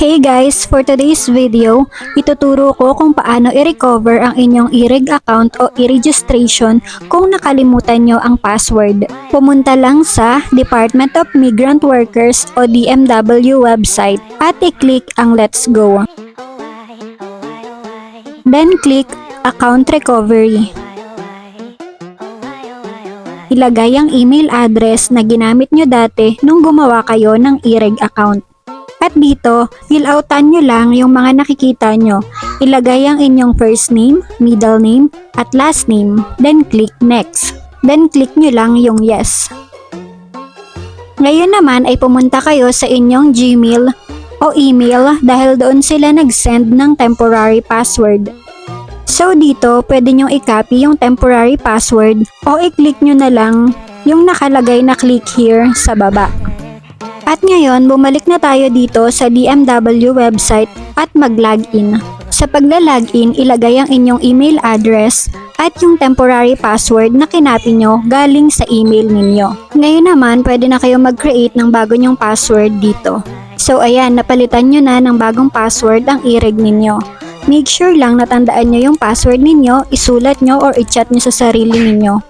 Hey guys! For today's video, ituturo ko kung paano i-recover ang inyong e-reg account o e-registration kung nakalimutan nyo ang password. Pumunta lang sa Department of Migrant Workers o DMW website at i-click ang Let's Go. Then click Account Recovery. Ilagay ang email address na ginamit nyo dati nung gumawa kayo ng e-reg account. At dito, fill outan nyo lang yung mga nakikita nyo. Ilagay ang inyong first name, middle name, at last name. Then click next. Then click nyo lang yung yes. Ngayon naman ay pumunta kayo sa inyong Gmail o email dahil doon sila nag-send ng temporary password. So dito, pwede nyong i-copy yung temporary password o i-click nyo na lang yung nakalagay na click here sa baba. At ngayon, bumalik na tayo dito sa DMW website at mag-login. Sa pagla-login, ilagay ang inyong email address at yung temporary password na kinapin nyo galing sa email ninyo. Ngayon naman, pwede na kayo mag-create ng bago nyong password dito. So ayan, napalitan nyo na ng bagong password ang e-reg ninyo. Make sure lang natandaan nyo yung password ninyo, isulat nyo or i-chat nyo sa sarili ninyo